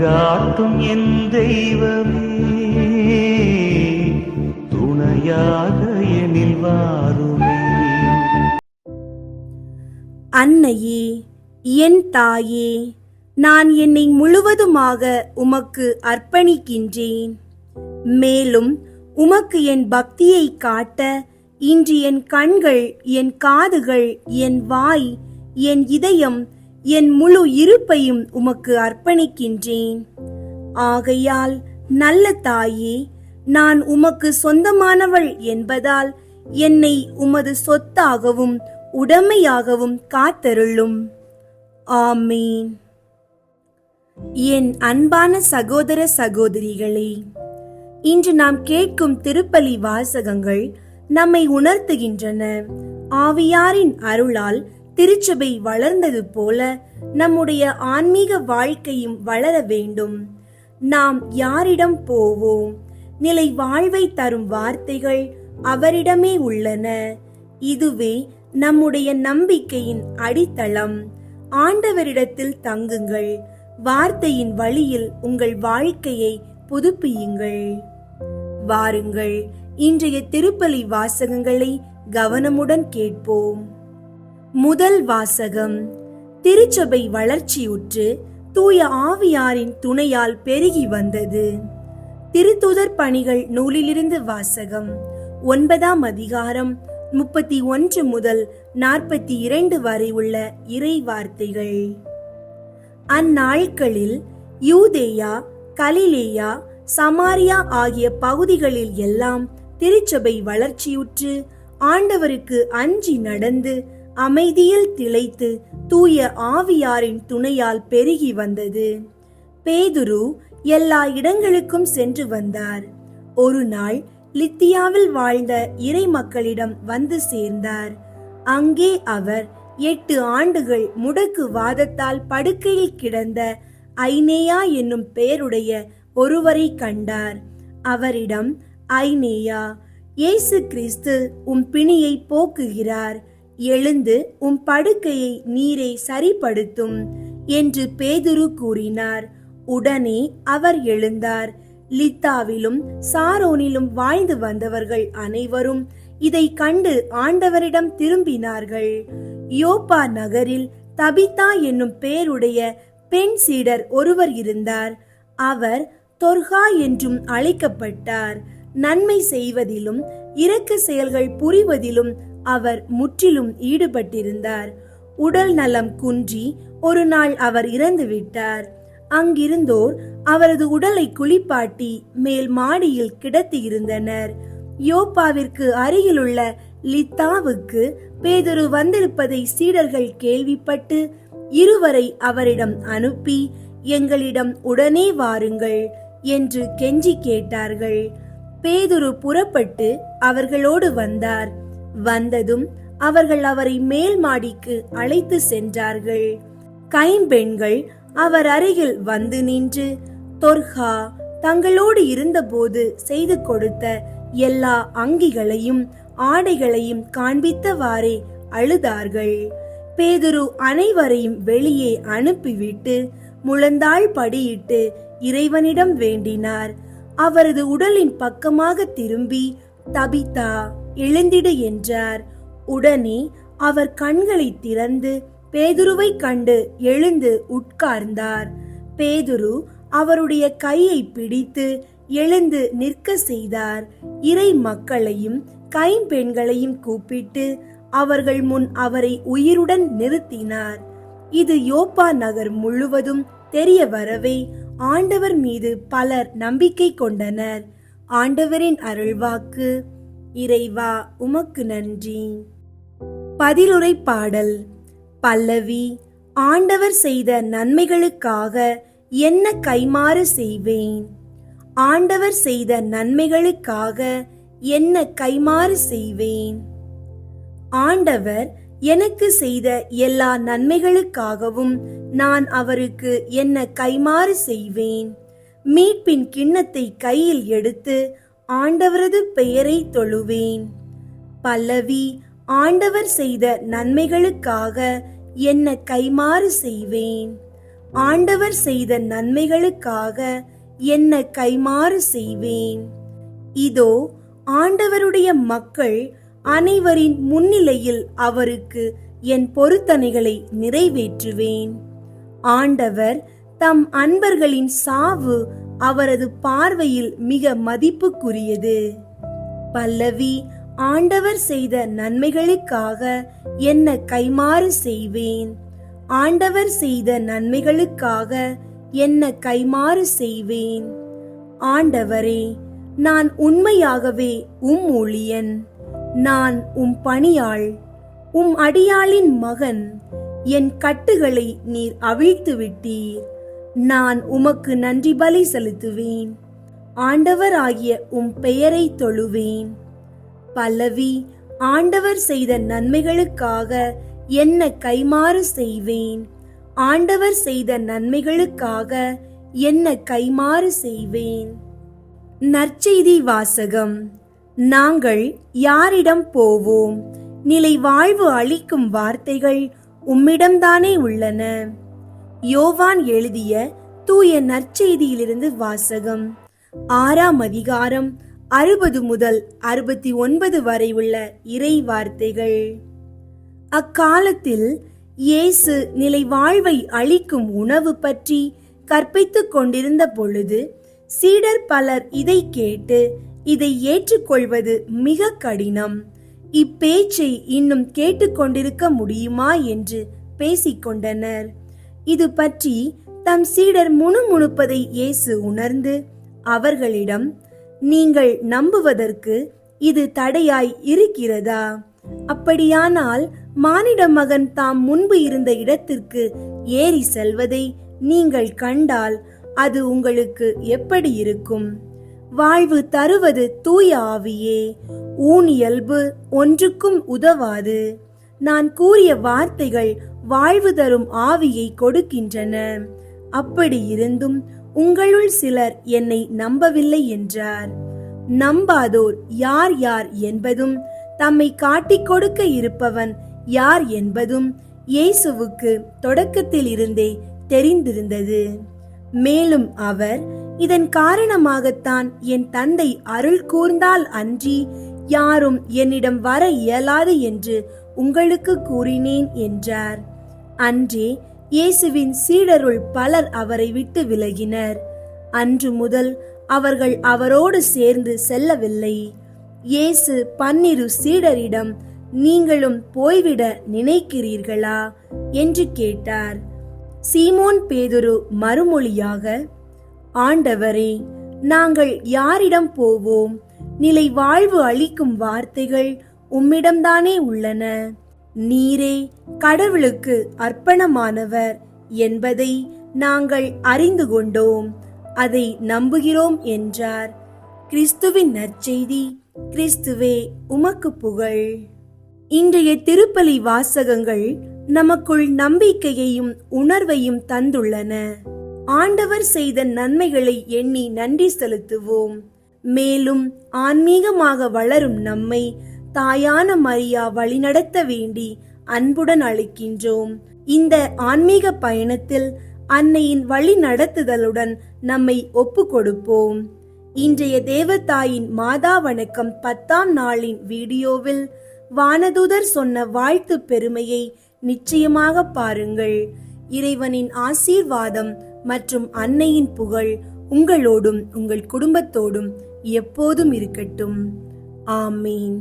வழிகாட்டும் என் தெய்வமே துணையாக எனில் வாருமே. அன்னையே என் தாயே நான் என்னை முழுவதுமாக உமக்கு அர்ப்பணிக்கின்றேன். மேலும் உமக்கு என் பக்தியை காட்ட இன்று என் கண்கள் என் காதுகள் என் வாய் என் இதயம் என் முழு இருப்பையும் உமக்கு அர்ப்பணிக்கின்றேன். ஆகையால் நல்ல தாயே நான் உமக்கு சொந்தமானவள் என்பதால் என்னை உமது சொத்தாகவும் உடமையாகவும் காத்தருளும். ஆமீன். என் அன்பான சகோதர சகோதரிகளே இன்று நாம் கேட்கும் திருப்பலி வாசகங்கள் நம்மை உணர்த்துகின்றன. ஆவியாரின் அருளால் திருச்சபை வளர்ந்தது போல நம்முடைய ஆன்மீக வாழ்க்கையும் வளர வேண்டும். நாம் யாரிடம் போவோம்? நிலை வாழ்வை தரும் வார்த்தைகள் அவரிடமே உள்ளன. இதுவே நம்முடைய நம்பிக்கையின் அடித்தளம். ஆண்டவரிடத்தில் தங்குங்கள். வார்த்தையின் வழியில் உங்கள் வாழ்க்கையை புதுப்பியுங்கள். வாருங்கள். இன்றைய திருப்பலி வாசகங்களை கவனமுடன் கேட்போம். முதல் வாசகம். திருச்சபை வளர்ச்சியுற்று தூய ஆவியாரின் துணையால் பெருகி வந்தது. திருத்துதர் பணிகள் நூலிலிருந்து வாசகம். ஒன்பதாம் அதிகாரம் முப்பத்தி ஒன்று முதல் நாற்பத்தி இரண்டு வரை உள்ள இறை வார்த்தைகள். அந்நாட்களில் யூதேயா கலிலேயா சமாரியா ஆகிய பகுதிகளில் எல்லாம் திருச்சபை வளர்ச்சியுற்று ஆண்டவருக்கு அஞ்சி நடந்து அமைதியில் திளைத்து தூய ஆவியாரின் துணையால் பெருகி வந்தது. பேதுரு எல்லா இடங்களுக்கும் சென்று வந்தார். ஒரு நாள் லித்தியாவில் வாழ்ந்த இறை மக்களிடம் வந்து சேர்ந்தார். அங்கே அவர் எட்டு ஆண்டுகள் முடக்கு வாதத்தால் படுக்கையில் கிடந்த ஐனேயா என்னும் பெயருடைய ஒருவரை கண்டார். அவரிடம் ஐனேயா இயேசு கிறிஸ்து உம் பிணியை போக்குகிறார். எழுந்து உம் படுக்கையை நீரை சரிப்படுத்தும் என்று பேதுரு கூறினார். உடனே அவர் எழுந்தார். லித்தாவிலும் சாரோனிலும் வாழ்ந்து வந்தவர்கள் அனைவரும் இதை கண்டு ஆண்டவரிடம் திரும்பினார்கள். யோப்பா நகரில் தபிதா என்னும் பெயருடைய பெண் சீடர் ஒருவர் இருந்தார். அவர் தொர்கா என்றும் அழைக்கப்பட்டார். நன்மை செய்வதிலும் இரக்க செயல்கள் புரிவதிலும் அவர் முற்றிலும் ஈடுபட்டிருந்தார். உடல் நலம் குன்றி ஒரு நாள் அவர் இறந்து விட்டார். அங்கிருந்தோர் அவரது உடலை குளிப்பாட்டி மேல் மாடியில் கிடத்தியிருந்தனர் யோப்பாவிற்கு அருகிலுள்ள லித்தாவுக்கு பேதுரு வந்திருப்பதை சீடர்கள் கேள்விப்பட்டு இருவரை அவரிடம் அனுப்பி எங்களிடம் உடனே வாருங்கள் என்று கெஞ்சி கேட்டார்கள். பேதுரு புறப்பட்டு அவர்களோடு வந்தார். வந்ததும் அவர்கள் அவரை மேல் மாடிக்கு அழைத்து சென்றார்கள். கைம்பெண்கள் அவர் அருகில் வந்து நின்று தொர்கா தங்களோடு இருந்தபோது செய்து கொடுத்த எல்லா அங்கிகளையும் ஆடைகளையும் காண்பித்தவாறே அழுதார்கள். பேதுரு அனைவரையும் வெளியே அனுப்பிவிட்டு முழந்தாள் படியிட்டு இறைவனிடம் வேண்டினார். அவரது உடலின் பக்கமாக திரும்பி தபிதா எழுந்திடு என்றார். உடனே அவர் கண்களை திறந்து பேதுருவை கண்டு எழுந்து உட்கார்ந்தார். பேதுரு அவருடைய கையை பிடித்து எழுந்து நிற்க செய்தார். இறை மக்களையும் கைம்பெண்களையும் கூப்பிட்டு அவர்கள் முன் அவரை உயிருடன் நிறுத்தினார். இது யோப்பா நகர் முழுவதும் தெரிய வரவே ஆண்டவர் மீது பலர் நம்பிக்கை கொண்டனர். ஆண்டவரின் அருள்வாக்கு. இறைவா உமக்கு நன்றி. பதிலுரை பாடல் பல்லவி ஆண்டவர் செய்த நன்மைகளுக்காக என்ன கைமாறு செய்வேன்? ஆண்டவர் செய்த நன்மைகளுக்காக என்ன கைமாறு செய்வேன்? ஆண்டவர் எனக்கு செய்த எல்லா நன்மைகளுக்காகவும் நான் அவருக்கு என்ன கைமாறு செய்வேன்? மீட்பின் கிண்ணத்தை கையில் எடுத்து ஆண்டவரது பெயரை தொழுவேன். பல்லவி ஆண்டவர் செய்த நன்மைகளுக்காக என்ன கைமாறு செய்வேன். ஆண்டவர் செய்த நன்மைகளுக்காக என்ன கைமாறு செய்வேன். இதோ ஆண்டவருடைய மக்கள் அனைவரின் முன்னிலையில் அவருக்கு என் பொருத்தனைகளை நிறைவேற்றுவேன். ஆண்டவர் தம் அன்பர்களின் சாவு அவரது பார்வையில் மிக மதிப்புக்குரியது. பல்லவி ஆண்டவர் செய்த நன்மைகளுக்காக என்ன கைமாறு செய்வேன்? ஆண்டவர் செய்த நன்மைகளுக்காக என்ன கைமாறு செய்வேன்? ஆண்டவரே நான் உண்மையாகவே உம் ஊழியன். நான் உம் பணியாள் உம் அடியாளின் மகன். என் கட்டுகளை நீர் அவிழ்த்து விட்டீர் நான் உமக்கு நன்றி பலி செலுத்துவேன். ஆண்டவர் ஆகிய உம் பெயரை தொழுவேன். பல்லவி ஆண்டவர் செய்த நன்மைகளுக்காக என்ன கைமாறு செய்வேன். ஆண்டவர் செய்த நன்மைகளுக்காக என்ன கைமாறு செய்வேன். நற்செய்தி வாசகம். நாங்கள் யாரிடம் போவோம்? நிலை வாழ்வு அளிக்கும் வார்த்தைகள் உம்மிடம்தானே உள்ளன? யோவான் எழுதிய தூய நற்செய்தியிலிருந்து வாசகம். ஆறாம் அதிகாரம் அறுபது முதல் அறுபத்தி ஒன்பது வரை உள்ள இறை வார்த்தைகள். அக்காலத்தில் இயேசு நிலை வாழ்வை அளிக்கும் உணவு பற்றி கற்பித்துக் கொண்டிருந்த பொழுது சீடர் பலர் இதை கேட்டு இதை ஏற்றுக்கொள்வது மிக கடினம். இப்பேச்சை இன்னும் கேட்டுக்கொண்டிருக்க முடியுமா என்று பேசிக்கொண்டனர் இது பற்றி தம் சீடர் முணுமுணுப்பதை இயேசு உணர்ந்து அவர்களிடம் நீங்கள் நம்புவதற்கு இது தடையாய் இருக்கிறதா? அப்படியானால் மானிட மகன் தாம் முன்பு இருந்த இடத்திற்கு ஏறி செல்வதை நீங்கள் கண்டால் அது உங்களுக்கு எப்படி இருக்கும்? வாழ்வு தருவது தூய ஆவியே ஊனியல்பு ஒன்றுக்கும் உதவாது. நான் கூறிய வார்த்தைகள் வாழ்வு தரும் ஆவியை கொடுக்கின்றன. அப்படி இருந்தும் உங்களுள் சிலர் என்னை நம்பவில்லை என்றார். நம்பாதோர் யார் யார் என்பதும் தம்மை காட்டிக் கொடுக்க இருப்பவன் யார் என்பதும் இயேசுவுக்கு தொடக்கத்தில் இருந்தே தெரிந்திருந்தது. மேலும் அவர் இதன் காரணமாகத்தான் என் தந்தை அருள் கூர்ந்தால் அன்றி யாரும் என்னிடம் வர இயலாது என்று உங்களுக்கு கூறினேன் என்றார். அன்றே இயேசுவின் சீடருள் பலர் அவரை விட்டு விலகினர். அன்று முதல் அவர்கள் அவரோடு சேர்ந்து செல்லவில்லை. இயேசு பன்னிரு சீடரிடம் நீங்களும் போய்விட நினைக்கிறீர்களா? என்று கேட்டார். சீமோன் பேதுரு மறுமொழியாக ஆண்டவரே நாங்கள் யாரிடம் போவோம்? நிலை வாழ்வு அளிக்கும் வார்த்தைகள் உம்மிடம்தானே உள்ளன. நீரே கடவுளுக்கு அர்ப்பணமானவர் என்பதை நாங்கள் அறிந்து கொண்டோம். அதை நம்புகிறோம் என்றார். கிறிஸ்துவின் நற்செய்தி கிறிஸ்துவே உமக்கு புகழ். இன்றைய திருப்பலி வாசகங்கள் நமக்குள் நம்பிக்கையையும் உணர்வையும் தந்துள்ளன. ஆண்டவர் செய்த நன்மைகளை எண்ணி நன்றி செலுத்துவோம். மேலும் ஆன்மீகமாக வளரும் நம்மை தாயான மரியா வழிநடத்த வேண்டி அன்புடன் அழைக்கின்றோம். இந்த ஆன்மீக பயணத்தில் அன்னையின் வழி நடத்துதலுடன் நம்மை ஒப்பு கொடுப்போம் இன்றைய தேவதாயின் மாதா வணக்கம் பத்தாம் நாளின் வீடியோவில் வானதூதர் சொன்ன வாழ்த்து பெருமையை நிச்சயமாக பாருங்கள். இறைவனின் ஆசீர்வாதம் மற்றும் அன்னையின் புகழ் உங்களோடும் உங்கள் குடும்பத்தோடும் எப்போதும் இருக்கட்டும். ஆமீன்.